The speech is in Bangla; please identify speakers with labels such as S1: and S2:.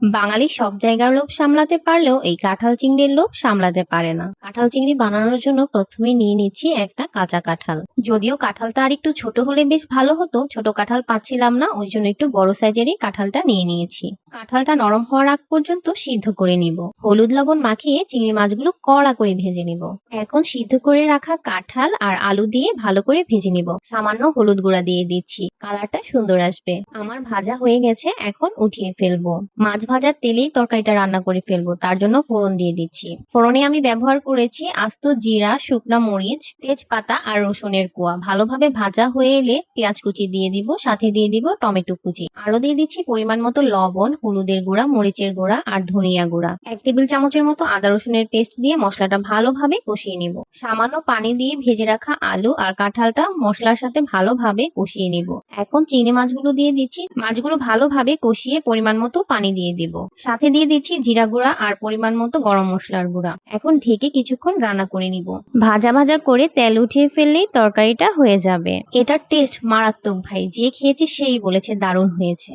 S1: বাঙালি সব জায়গার লোভ সামলাতে পারলেও এই কাঁঠাল চিংড়ির লোভ সামলাতে পারে না। কাঁঠাল চিংড়ি বানানোর জন্য প্রথমে নিয়ে নিচ্ছি একটা কাঁচা কাঁঠাল। যদিও কাঁঠালটা আর একটু ছোট হলে বেশ ভালো হতো, ছোট কাঁঠাল পাচ্ছিলাম না, ওই জন্য একটু বড় সাইজেরই কাঁঠালটা নিয়ে নিয়েছি। কাঁঠালটা নরম হওয়ার আগ পর্যন্ত সিদ্ধ করে নিব। হলুদ লবণ মাখিয়ে চিংড়ি মাছগুলো কড়া করে ভেজে নিব। এখন সিদ্ধ করে রাখা কাঁঠাল আর আলু দিয়ে ভালো করে ভেজে নিব। সামান্য হলুদ গুঁড়া দিয়ে দিচ্ছি। কালারটা সুন্দর আসবে। আমার ভাজা হয়ে গেছে, এখন উঠিয়ে ফেলব। মাছ ভাজার তেলেই তরকারিটা রান্না করে ফেলব, তার জন্য ফোড়ন দিয়ে দিচ্ছি। ফোড়নে আমি ব্যবহার করেছি আস্ত জিরা, শুকনা মরিচ, তেজপাতা আর রসুনের কোয়া। ভালোভাবে ভাজা হয়ে এলে পেঁয়াজ কুচি দিয়ে দিব, সাথে দিয়ে দিব টমেটো কুচি। আরও দিয়ে দিচ্ছি পরিমাণ মতো লবণ, হলুদের গুঁড়া, মরিচের গুঁড়া আর ধনিয়া গুঁড়া। এক টেবিল চামচের মতো আদা রসুনের পেস্ট দিয়ে মশলাটা ভালোভাবে কষিয়ে নিব। সামান্য পানি দিয়ে ভেজে রাখা আলু আর কাঁঠালটা মশলার সাথে ভালোভাবে কষিয়ে নিব। এখন চিংড়ি মাছগুলো দিয়ে দিচ্ছি। মাছগুলো ভালোভাবে কষিয়ে পরিমাণ মতো পানি দিয়ে দিব। সাথে দিয়ে দিচ্ছি জিরা গুঁড়া আর পরিমাণ মতো গরম মশলার গুঁড়া। এখন ঢেকে কিছুক্ষণ রান্না করে নিব। ভাজা ভাজা করে তেল উঠিয়ে ফেললেই তরকারিটা হয়ে যাবে। এটার টেস্ট মারাত্মক ভাই, যে খেয়েছে সেই বলেছে দারুণ হয়েছে।